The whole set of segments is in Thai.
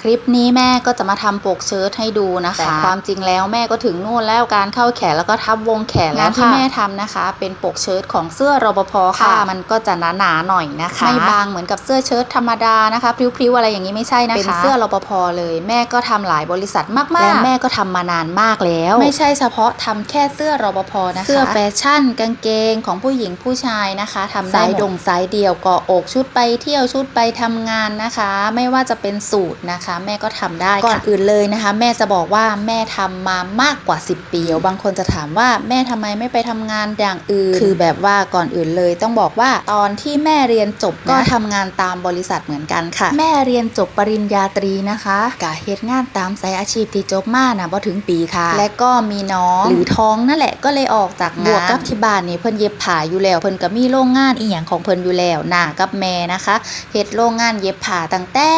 คลิปนี้แม่ก็จะมาทำปกเชิ้ตให้ดูนะคะแต่ความจริงแล้วแม่ก็ถึงนู่นแล้วการเข้าแขนแล้วก็ทับวงแขนแล้วที่แม่ทำนะคะ เป็นปกเชิ้ตของเสื้อรปภค่ะ มันก็จะหนาๆหน่อยนะคะไม่บางเหมือนกับเสื้อเชิ้ตธรรมดานะคะพริ้วๆอะไรอย่างนี้ไม่ใช่นะคะเป็นเสื้อรปภเลยแม่ก็ทำหลายบริษัทมากๆและแม่ก็ทำมานานมากแล้ว ไม่ใช่เฉพาะทำแค่เสื้อรปภนะคะเสื้อแฟชั่น กางเกงของผู้หญิงผู้ชายนะคะทำได้หมดสายเดี่ยวเกาะอกชุดไปเที่ยวชุดไปทำงานนะคะ ไม่ว่าจะเป็นสูตรนะคะแม่ก็ทำได้ก่อนอื่นเลยนะคะ แม่จะบอกว่าแม่ทำมามากกว่า 10 ปีเดี๋ยวบางคนจะถามว่าแม่ทำไมไม่ไปทำงานอย่างอื่น คือแบบว่าก่อนอื่นเลยต้องบอกว่าตอนที่แม่เรียนจบก็ทำงานตามบริษัทเหมือนกันค่ะ แม่เรียนจบปริญญาตรีนะคะกะเฮ็ดงานตามสายอาชีพที่จบมานะพอถึงปีค่ะ และก็มีน้องหรือท้องนั่นแหละก็เลยออกจากงานบวกกับที่บ้านนี่เพิ่นเย็บผ้าอยู่แล้วเพิ่นก็มีโรงงานอีหยังของเพิ่นอยู่แล้วหน้ากับแม่นะคะเฮ็ดโรงงานเย็บผ้าตั้งแต่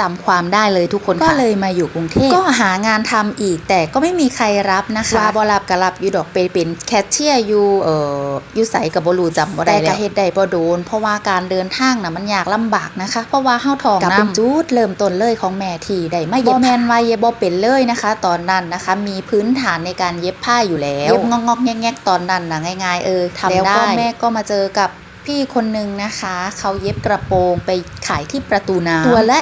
จำความได้เลยทุกคนก็เลยมาอยู่กรุงเทพก็หางานทำอีกแต่ก็ไม่มีใครรับนะคะว่าบ่รับก็รับอยู่ดอกไปเป็นแคชเชียร์อยู่เอ่ออยู่ไสกับบ่รู้จำบ่ได้แล้วแต่ก็เฮ็ดได้บ่โดน เพราะว่าการเดินทางน่ะมันยากลำบากนะคะ เพราะว่าเฮาท้องกับเป็นจุดเริ่มต้นเลยของแม่ที่ได้มาเย็บบ่แม่นว่าเย็บบ่เป็นเลยนะคะ ตอนนั้นนะคะ มีพื้นฐานในการเย็บผ้าอยู่แล้ว เย็บงอกๆแงกๆตอนนั้นน่ะง่าย ๆ เออทำได้แล้วก็แม่ก็มาเจอกับพี่คนหนึ่งนะคะ เขาเย็บกระโปรงไป ขายที่ประตูน้ำตัวละ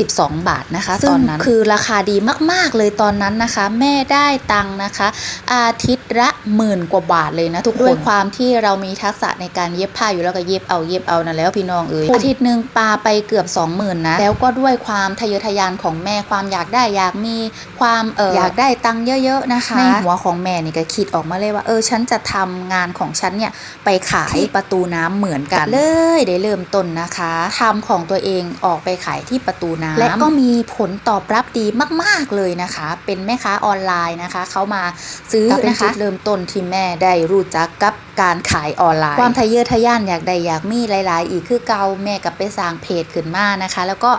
22 บาทนะคะตอนนั้นคือราคาดีมากๆเลยตอนนั้นนะคะ แม่ได้ตังค์นะคะ อาทิตย์ละหมื่นกว่าบาทเลยนะทุกคนด้วยความที่เรามีทักษะในการเย็บผ้าอยู่แล้วก็เย็บเอาเย็บเอานั่นแล้วพี่น้องเอ๋ยอาทิตย์หนึ่งปาไปเกือบ 20,000นะแล้วก็ด้วยความทะเยอทะยานของแม่ความอยากได้อยากมีความเอออยากได้ตังค์เยอะๆนะคะในหัวของแม่นี่ก็คิดออกมาเลยว่าเออฉันจะทำงานของฉันเนี่ยไปขายที่ประตูน้ำเหมือนกันเลยได้เริ่มต้นนะคะทำของตัวเองออกไปขายที่ประตูน้ำและก็มีผลตอบรับดีมาก ๆเลยนะคะ เป็นแม่ค้าออนไลน์นะคะ เขามาซื้อนะคะเริ่มต้นที่แม่ได้รู้จักกับการขายออนไลน์ ความทะเยอทะยานอยากได้อยากมีหลาย ๆ อีกคือเกาแม่กับไปสร้างเพจขึ้นมานะคะ แล้วก็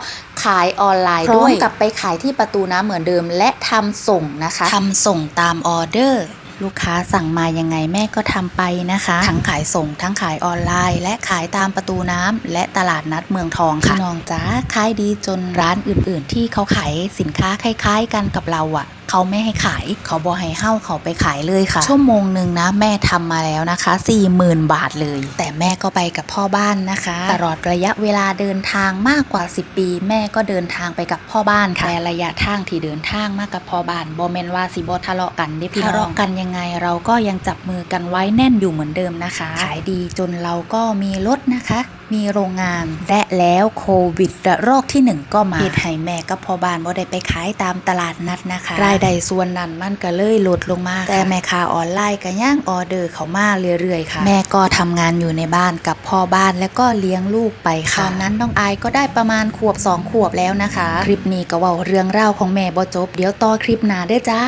ขายออนไลน์ด้วยกลับไปขายที่ประตูน้ำเหมือนเดิม และทำส่งนะคะทำส่งตามออเดอร์ ลูกค้าสั่งมายังไงแม่ก็ทำไปนะคะ ทั้งขายส่ง ทั้งขายออนไลน์ และขายตามประตูน้ำและตลาดนัดเมืองทองค่ะพี่น้องจ้าขายดีจนร้านอื่น ๆ ที่เขาขายสินค้าคล้าย ๆ กันกับเราอะ เขาไม่ให้ขาย เขาบอกให้เฮ้าเขาไปขายเลยค่ะ ชั่วโมงหนึ่งนะ แม่ทำมาแล้วนะคะ40,000 บาทเลย แต่แม่ก็ไปกับพ่อบ้านนะคะ ตลอดระยะเวลาเดินทางมากกว่า 10 ปี แม่ก็เดินทางไปกับพ่อบ้านค่ะแต่ระยะทางที่เดินทางมากกับพ่อบ้านบอแมนว่าสิบทะเลาะกันได้พี่น้องทะเลาะกันยังไงเราก็ยังจับมือกันไว้แน่นอยู่เหมือนเดิมนะคะ ขายดีจนเราก็มีรถนะคะมีโรงงานและแล้วโควิดระลอกที่หนึ่งก็มาเหตุให้แม่กับพ่อบ้านบ่ได้ไปขายตามตลาดนัดนะคะ รายได้ส่วนนั้นมันก็เลยลดลงมา แต่แม่ค้าออนไลน์ก็ย่างออเดอร์เขามาเรื่อยๆค่ะ แม่ก็ทำงานอยู่ในบ้านกับพ่อบ้านแล้วก็เลี้ยงลูกไปค่ะ ตอนนั้นน้องอายก็ได้ประมาณขวบ2ขวบแล้วนะคะ คลิปนี้ก็เว่าเรื่องเล่าวของแม่บ่จบ เดี๋ยวต่อคลิปหน้าเด้อจ้า